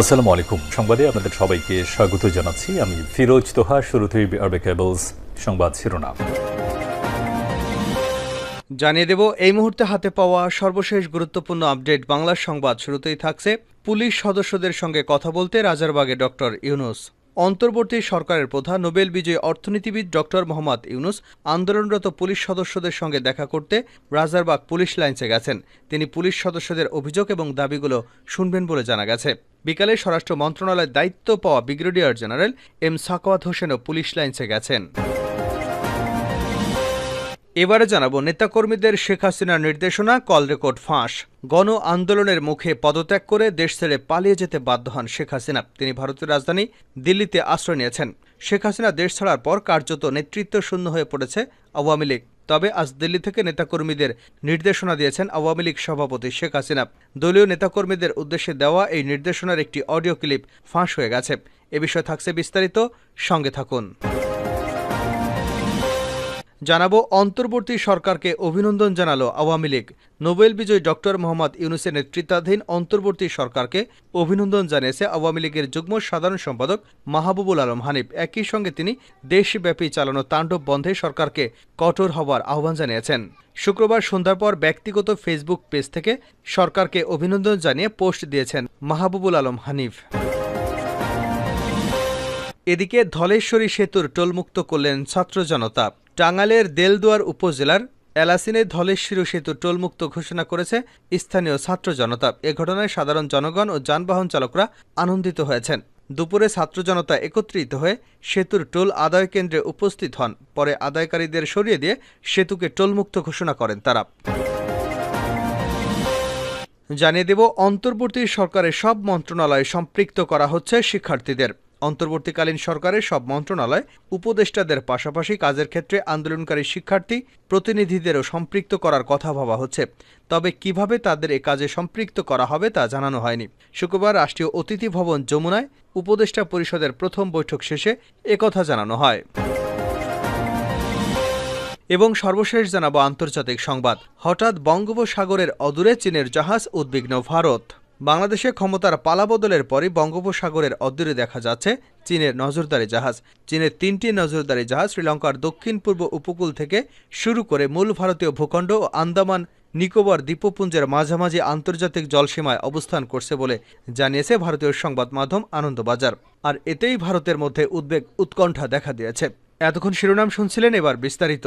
আসসালামু আলাইকুম। সংবাদে আপনাদের সবাইকে স্বাগত জানাচ্ছি। আমি ফিরোজ তোহা, শুরুতেই আরবে কেবলস সংবাদ শিরোনাম। জানিয়ে দেব, এই মুহূর্তে হাতে পাওয়া সর্বশেষ গুরুত্বপূর্ণ আপডেট বাংলা সংবাদ। শুরুতেই থাকছে পুলিশ সদস্যদের সঙ্গে কথা বলতে রাজারবাগে ডক্টর ইউনুস। অন্তর্বর্তী সরকারের প্রধান নোবেল বিজয়ী অর্থনীতিবিদ ডক্টর মোহাম্মদ ইউনুস আন্দোলনরত পুলিশ সদস্যদের সঙ্গে দেখা করতে রাজারবাগ পুলিশ লাইন্সে গেছেন। তিনি পুলিশ সদস্যদের অভিযোগ এবং দাবিগুলো শুনবেন বলে জানা গেছে। বিকালে স্বরাষ্ট্র মন্ত্রণালয়ের দায়িত্ব পাওয়া ব্রিগেডিয়ার জেনারেল এম সাকওয়াত হোসেনও পুলিশ লাইন্সে গেছেন। এবারে জানাব নেতাকর্মীদের শেখ হাসিনার নির্দেশনা, কল রেকর্ড ফাঁস। গণ আন্দোলনের মুখে পদত্যাগ করে দেশ ছেড়ে পালিয়ে যেতে বাধ্য হন শেখ হাসিনা। তিনি ভারতের রাজধানী দিল্লিতে আশ্রয় নিয়েছেন। শেখ হাসিনা দেশ ছাড়ার পর কার্যত নেতৃত্ব শূন্য হয়ে পড়েছে আওয়ামী লীগ। তবে আজ দিল্লি থেকে নেতাকর্মীদের নির্দেশনা দিয়েছেন আওয়ামী লীগ সভাপতি শেখ হাসিনা। দলীয় নেতাকর্মীদের উদ্দেশ্যে দেওয়া এই নির্দেশনার একটি অডিও ক্লিপ ফাঁস হয়ে গেছে। এ বিষয়ে থাকছে বিস্তারিত। সঙ্গে থাকুন। জানাব অন্তর্বর্তী সরকারকে অভিনন্দন জানালো আওয়ামী লীগ। নোবেল বিজয়ী ডক্টর মোহাম্মদ ইউনুসের নেতৃত্বাধীন অন্তর্বর্তী সরকারকে অভিনন্দন জানিয়েছে আওয়ামী লীগের যুগ্ম সাধারণ সম্পাদক মাহবুবুল আলম হানিফ। একই সঙ্গে তিনি দেশব্যাপী চালানো তাণ্ডব বন্ধে সরকারকে কঠোর হওয়ার আহ্বান জানিয়েছেন। শুক্রবার সন্ধ্যার পর ব্যক্তিগত ফেসবুক পেজ থেকে সরকারকে অভিনন্দন জানিয়ে পোস্ট দিয়েছেন মাহবুবুল আলম হানিফ। এদিকে ধলেশ্বরী সেতুর টোলমুক্ত করলেন ছাত্র জনতা। টাঙ্গাইলের দেলদুয়ার উপজেলার এলাসিনে ধলেশ্বরী সেতু টোলমুক্ত ঘোষণা করেছে স্থানীয় ছাত্র জনতা। এ ঘটনায় সাধারণ জনগণ ও যানবাহন চালকরা আনন্দিত হয়েছেন। দুপুরে ছাত্র জনতা একত্রিত হয়ে সেতুর টোল আদায় কেন্দ্রে উপস্থিত হন। পরে আদায়কারীদের সরিয়ে দিয়ে সেতুকে টোলমুক্ত ঘোষণা করেন তারা। জানিয়ে দেব, অন্তর্বর্তী সরকারের সব মন্ত্রণালয় সম্পৃক্ত করা হচ্ছে শিক্ষার্থীদের। অন্তর্বর্তীকালীন সরকারের সব মন্ত্রণালয় উপদেষ্টাদের পাশাপাশি কাজের ক্ষেত্রে আন্দোলনকারী শিক্ষার্থী প্রতিনিধিদেরও সম্পৃক্ত করার কথা ভাবা হচ্ছে। তবে কীভাবে তাদের এ কাজে সম্পৃক্ত করা হবে তা জানানো হয়নি। শুক্রবার রাষ্ট্রীয় অতিথি ভবন যমুনায় উপদেষ্টা পরিষদের প্রথম বৈঠক শেষে একথা জানানো হয়। এবং সর্বশেষ জানাব আন্তর্জাতিক সংবাদ। হঠাৎ বঙ্গোপসাগরের অদূরে চীনের জাহাজ উদ্বিগ্ন ভারত। বাংলাদেশে ক্ষমতার পালাবদলের পরই বঙ্গোপসাগরের অদূরে দেখা যাচ্ছে চীনের নজরদারি জাহাজ। চীনের তিনটি নজরদারি জাহাজ শ্রীলঙ্কার দক্ষিণ পূর্ব উপকূল থেকে শুরু করে মূল ভারতীয় ভূখণ্ড ও আন্দামান নিকোবর দ্বীপপুঞ্জের মাঝামাঝি আন্তর্জাতিক জলসীমায় অবস্থান করছে বলে জানিয়েছে ভারতীয় সংবাদ মাধ্যম আনন্দবাজার। আর এতেই ভারতের মধ্যে উদ্বেগ উৎকণ্ঠা দেখা দিয়েছে। এতক্ষণ শিরোনাম শুনছিলেন এবার বিস্তারিত।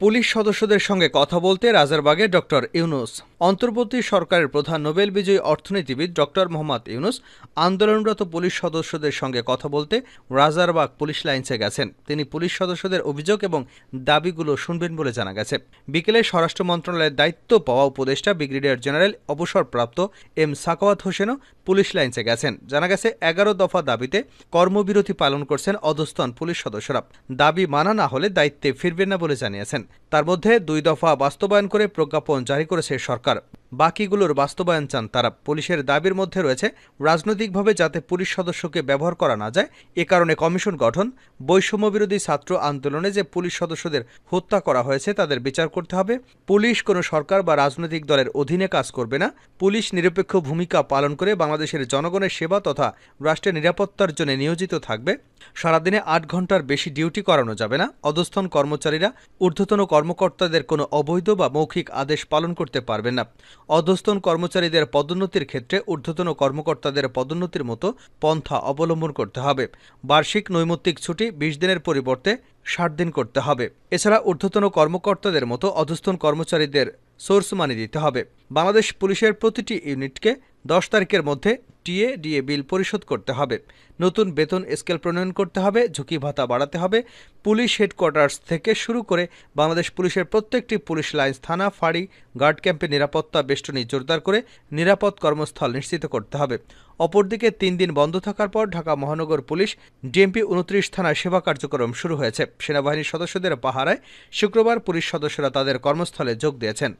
পুলিশ সদস্যদের সঙ্গে কথা বলতে রাজারবাগে ডক্টর ইউনুস। অন্তর্বর্তী সরকারের প্রধান নোবেল বিজয়ী অর্থনীতিবিদ ডক্টর মোহাম্মদ ইউনুস আন্দোলনরত পুলিশ সদস্যদের সঙ্গে কথা বলতে রাজারবাগ পুলিশ লাইন্সে গেছেন। তিনি পুলিশ সদস্যদের অভিযোগ এবং দাবিগুলো শুনবেন বলে জানা গেছে। বিকেলে স্বরাষ্ট্র মন্ত্রণালয়ের দায়িত্ব পাওয়া উপদেষ্টা ব্রিগেডিয়ার জেনারেল অবসরপ্রাপ্ত এম সাকাওয়াত হোসেনও পুলিশ লাইন্সে গেছেন। জানা গেছে, এগারো দফা দাবিতে কর্মবিরতি পালন করছেন অধস্তন পুলিশ সদস্যরা। দাবি মানা না হলে দায়িত্বে ফিরবেন না বলে জানিয়েছেন। তার মধ্যে দুই দফা বাস্তবায়ন করে প্রজ্ঞাপন জারি করেছে সরকার। বাকিগুলোর বাস্তবায়ন চান তারা। পুলিশের দাবির মধ্যে রয়েছে, রাজনৈতিকভাবে যাতে পুলিশ সদস্যকে ব্যবহার করা না যায়। এ কারণে কমিশন গঠন, বৈষম্যবিরোধী ছাত্র আন্দোলনে যে পুলিশ সদস্যদের হত্যা করা হয়েছে তাদের বিচার করতে হবে। পুলিশ কোনো সরকার বা রাজনৈতিক দলের অধীনে কাজ করবে না। পুলিশ নিরপেক্ষ ভূমিকা পালন করে বাংলাদেশের জনগণের সেবা তথা রাষ্ট্রের নিরাপত্তার জন্য নিয়োজিত থাকবে। সারাদিনে আট ঘণ্টার বেশি ডিউটি করানো যাবে না। অধস্থন কর্মচারীরা ঊর্ধ্বতন কর্মকর্তাদের কোনো অবৈধ বা মৌখিক আদেশ পালন করতে পারবেন না। অধস্তন কর্মচারীদের পদোন্নতির ক্ষেত্রে ঊর্ধ্বতন কর্মকর্তাদের পদোন্নতির মতো পন্থা অবলম্বন করতে হবে। বার্ষিক নৈমিত্তিক ছুটি বিশ দিনের পরিবর্তে ষাট দিন করতে হবে। এছাড়া ঊর্ধ্বতন কর্মকর্তাদের মতো অধস্তন কর্মচারীদের সোর্স মানি দিতে হবে। বাংলাদেশ পুলিশের প্রতিটি ইউনিটকে দশ তারিখের মধ্যে টিএ, ডিএ বিল পরিশোধ করতে হবে। নতুন বেতন স্কেল প্রণয়ন করতে হবে, ঝুঁকি ভাতা বাড়াতে হবে। পুলিশ হেডকোয়ার্টার্স থেকে শুরু করে বাংলাদেশ পুলিশের প্রত্যেকটি পুলিশ লাইন্স, থানা, ফাঁড়ি, গার্ড ক্যাম্পে নিরাপত্তা বেষ্টনী জোরদার করে নিরাপদ কর্মস্থল নিশ্চিত করতে হবে। অপরদিকে তিন দিন বন্ধ থাকার পর ঢাকা মহানগর পুলিশ ডিএমপি উনত্রিশ থানায় সেবা কার্যক্রম শুরু হয়েছে। সেনাবাহিনীর সদস্যদের পাহারায় শুক্রবার পুলিশ সদস্যরা তাদের কর্মস্থলে যোগ দিয়েছেন।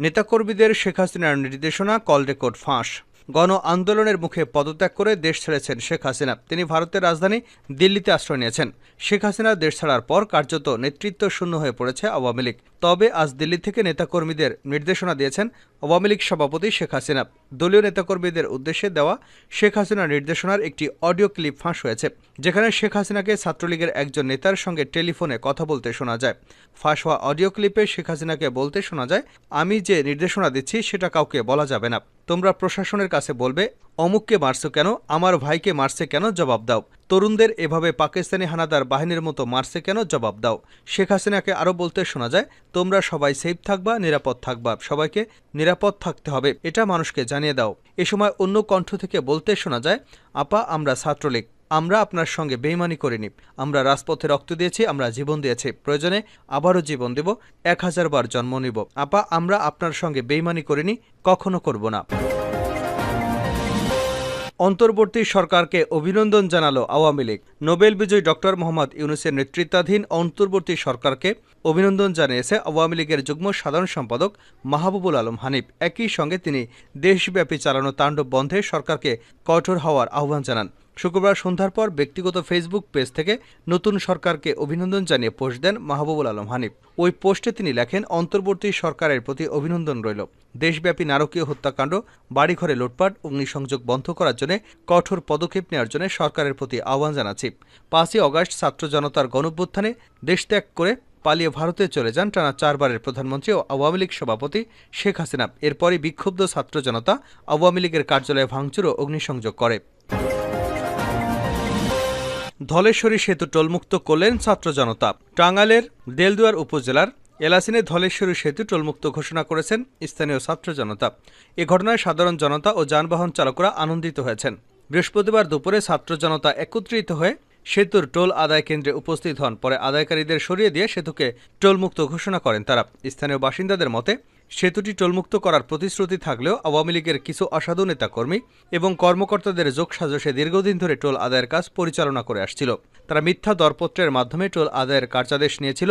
নেতাকর্মীদের শেখ হাসিনার নির্দেশনা কল রেকর্ড ফাঁস। গণ আন্দোলনের মুখে পদত্যাগ করে দেশ ছেড়েছেন শেখ হাসিনা। তিনি ভারতের রাজধানী দিল্লিতে আশ্রয় নিয়েছেন। শেখ হাসিনা দেশ ছাড়ার পর কার্যত নেতৃত্ব শূন্য হয়ে পড়েছে আওয়ামী লীগ। তবে আজ দিল্লি থেকে নেতাকর্মীদের নির্দেশনা দিয়েছেন আওয়ামী লীগ সভাপতি শেখ হাসিনা। দলীয় নেতাকর্মীদের উদ্দেশ্যে দেওয়া শেখ হাসিনার নির্দেশনার একটি অডিও ক্লিপ ফাঁস হয়েছে, যেখানে শেখ হাসিনাকে ছাত্রলীগের একজন নেতার সঙ্গে টেলিফোনে কথা বলতে শোনা যায়। ফাঁস হওয়া অডিও ক্লিপে শেখ হাসিনাকে বলতে শোনা যায়, আমি যে নির্দেশনা দিচ্ছি সেটা কাউকে বলা যাবে না। তোমরা প্রশাসনের কাছে বলবে অমুককে মারছো কেন? আমার ভাইকে মারছে কেন? জবাব দাও। তরুণদের এভাবে পাকিস্তানি হানাদার বাহিনীর মতো মারছে কেন? জবাব দাও। শেখ হাসিনাকে আরও বলতে শোনা যায়, তোমরা সবাই সেফ থাকবা, নিরাপদ থাকবা। সবাইকে নিরাপদ থাকতে হবে, এটা মানুষকে জানিয়ে দাও। এ সময় অন্য কণ্ঠ থেকে বলতে শোনা যায়, আপা, আমরা ছাত্রলীগ। আমরা আপনার সঙ্গে বেইমানি করিনি। আমরা রাজপথে রক্ত দিয়েছি, আমরা জীবন দিয়েছি। প্রয়োজনে আবারও জীবন দেব, এক হাজার বার জন্ম নিব। আপা, আমরা আপনার সঙ্গে বেইমানি করিনি, কখনো করব না। অন্তর্বর্তী সরকারকে অভিনন্দন জানালো আওয়ামী লীগ। নোবেল বিজয়ী ডক্টর মোহাম্মদ ইউনুসের নেতৃত্বাধীন অন্তর্বর্তী সরকারকে অভিনন্দন জানিয়েছে আওয়ামী লীগের যুগ্ম সাধারণ সম্পাদক মাহবুবুল আলম হানিফ। একই সঙ্গে তিনি দেশব্যাপী চালানো তাণ্ডব বন্ধে সরকারকে কঠোর হওয়ার আহ্বান জানান। শুক্রবার সন্ধ্যার পর ব্যক্তিগত ফেসবুক পেজ থেকে নতুন সরকারকে অভিনন্দন জানিয়ে পোস্ট দেন মাহবুবুল আলম হানিফ। ওই পোস্টে তিনি লেখেন, অন্তর্বর্তী সরকারের প্রতি অভিনন্দন রইল। দেশব্যাপী নারকীয় হত্যাকাণ্ড, বাড়িঘরে লুটপাট, অগ্নিসংযোগ বন্ধ করার জন্য কঠোর পদক্ষেপ নেওয়ার জন্য সরকারের প্রতি আহ্বান জানাচ্ছি। পাঁচই অগাস্ট ছাত্র জনতার গণভ্যুত্থানে দেশত্যাগ করে পালিয়ে ভারতে চলে যান টানা চারবারের প্রধানমন্ত্রী ও আওয়ামী লীগ সভাপতি শেখ হাসিনা। এরপরই বিক্ষুব্ধ ছাত্র জনতা আওয়ামী লীগের কার্যালয়ে ভাঙচুর ও অগ্নিসংযোগ করে। ধলেশ্বরী সেতু টোলমুক্ত করলেন ছাত্র জনতা। টাঙ্গাইলের দেলদুয়ার উপজেলার এলাসিনে ধলেশ্বরী সেতু টোলমুক্ত ঘোষণা করেছেন স্থানীয় ছাত্র জনতা। এ ঘটনায় সাধারণ জনতা ও যানবাহন চালকরা আনন্দিত হয়েছেন। বৃহস্পতিবার দুপুরে ছাত্র জনতা একত্রিত হয়ে সেতুর টোল আদায় কেন্দ্রে উপস্থিত হন। পরে আদায়কারীদের সরিয়ে দিয়ে সেতুকে টোলমুক্ত ঘোষণা করেন তারা। স্থানীয় বাসিন্দাদের মতে সেতুটি টোলমুক্ত করার প্রতিশ্রুতি থাকলেও আওয়ামী লীগের কিছু অসাধু নেতাকর্মী এবং কর্মকর্তাদের যোগসাজশে দীর্ঘদিন ধরে টোল আদায়ের কাজ পরিচালনা করে আসছিল। তারা মিথ্যা দরপত্রের মাধ্যমে টোল আদায়ের কার্যাদেশ নিয়েছিল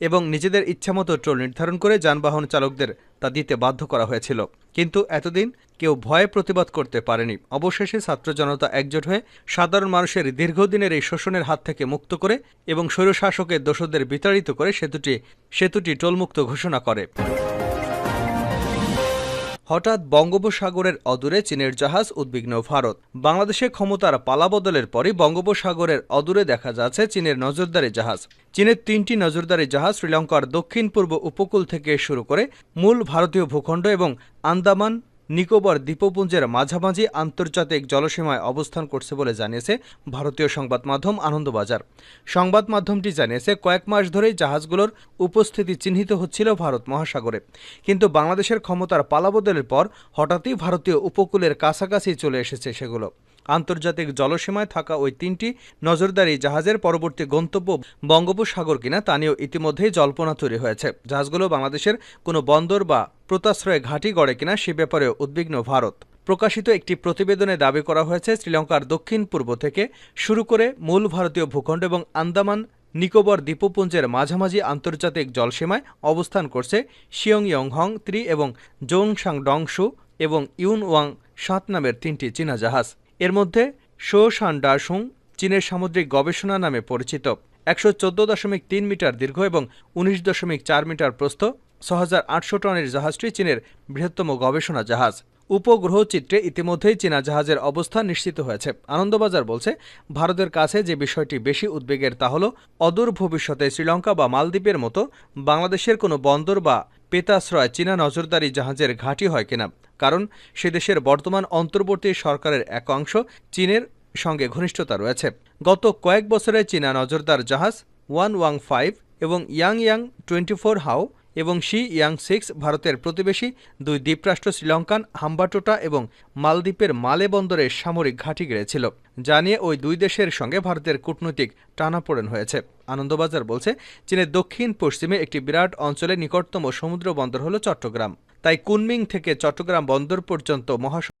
এবং নিজেদের ইচ্ছামতো টোল নির্ধারণ করে যানবাহন চালকদের তা দিতে বাধ্য করা হয়েছিল। কিন্তু এতদিন কেউ ভয়ে প্রতিবাদ করতে পারেনি। অবশেষে ছাত্র জনতা একজোট হয়ে সাধারণ মানুষের দীর্ঘদিনের এই শোষণের হাত থেকে মুক্ত করে এবং স্বৈরশাসকের দোষদের বিতাড়িত করে সেতুটি সেতুটি টোলমুক্ত ঘোষণা করে। হঠাৎ বঙ্গোপসাগরের অদূরে চীনের জাহাজ উদ্বিগ্ন ভারত। বাংলাদেশে ক্ষমতার পালাবদলের পরই বঙ্গোপসাগরের অদূরে দেখা যাচ্ছে চীনের নজরদারি জাহাজ। চীনের তিনটি নজরদারি জাহাজ শ্রীলঙ্কার দক্ষিণ পূর্ব উপকূল থেকে শুরু করে মূল ভারতীয় ভূখণ্ড এবং আন্দামান নিকোবর দ্বীপপুঞ্জের মাঝামাঝি আন্তর্জাতিক জলসীমায় অবস্থান করছে বলে জানিয়েছে ভারতীয় সংবাদ মাধ্যম আনন্দবাজার। সংবাদ মাধ্যমটি জানিয়েছে, কয়েক মাস ধরেই জাহাজগুলোর উপস্থিতি চিহ্নিত হচ্ছিল ভারত মহাসাগরে। কিন্তু বাংলাদেশের ক্ষমতার পালাবদলের পর হঠাৎই ভারতীয় উপকূলের কাছাকাছি চলে এসেছে সেগুলো। আন্তর্জাতিক জলসীমায় থাকা ওই তিনটি নজরদারি জাহাজের পরবর্তী গন্তব্য বঙ্গোপসাগর কিনা তা নিয়েও ইতিমধ্যেই জল্পনা তৈরি হয়েছে। জাহাজগুলো বাংলাদেশের কোনো বন্দর বা প্রতাশ্রয় ঘাঁটি গড়ে কিনা সে ব্যাপারেও উদ্বিগ্ন ভারত। প্রকাশিত একটি প্রতিবেদনে দাবি করা হয়েছে, শ্রীলঙ্কার দক্ষিণ পূর্ব থেকে শুরু করে মূল ভারতীয় ভূখণ্ড এবং আন্দামান, নিকোবর দ্বীপপুঞ্জের মাঝামাঝি আন্তর্জাতিক জলসীমায় অবস্থান করছে শিয়ং ইয়ংহং ত্রি এবং জোংসাং ডংশু এবং ইউন ওয়াং সাত নামের তিনটি চীনা জাহাজ। এর মধ্যে শো শান ডাসুং চীনের সামুদ্রিক গবেষণা নামে পরিচিত। একশো চোদ্দ দশমিক তিন মিটার দীর্ঘ এবং উনিশ দশমিক চার মিটার প্রস্থ ছ হাজার আটশো টনের জাহাজটি চীনের বৃহত্তম গবেষণা জাহাজ। উপগ্রহ চিত্রে ইতিমধ্যেই চীনা জাহাজের অবস্থান নিশ্চিত হয়েছে। আনন্দবাজার বলছে, ভারতের কাছে যে বিষয়টি বেশি উদ্বেগের তা হল, অদূর ভবিষ্যতে শ্রীলঙ্কা বা মালদ্বীপের মতো বাংলাদেশের কোনো বন্দর বা পেতাশ্রয় চীনা নজরদারি জাহাজের ঘাঁটি হয় কিনা? কারণ সে দেশের বর্তমান অন্তর্বর্তী সরকারের এক অংশ চীনের সঙ্গে ঘনিষ্ঠতা রয়েছে। গত কয়েক বছরে চীনা নজরদার জাহাজ ওয়ান ওয়াং ফাইভ এবং Yang Yang twenty four Hao এবং শি ইয়াং সিক্স ভারতের প্রতিবেশী, দুই দ্বীপরাষ্ট্র শ্রীলঙ্কান, হাম্বাটোটা এবং মালদ্বীপের মালে বন্দরের সামরিক ঘাঁটি গেড়েছিল, যা নিয়ে ওই দুই দেশের সঙ্গে ভারতের কূটনৈতিক টানাপোড়েন হয়েছে। আনন্দবাজার বলছে, চীনের দক্ষিণ পশ্চিমে একটি বিরাট অঞ্চলে নিকটতম সমুদ্র বন্দর হল চট্টগ্রাম। তাই কুনমিং থেকে চট্টগ্রাম বন্দর পর্যন্ত মহাস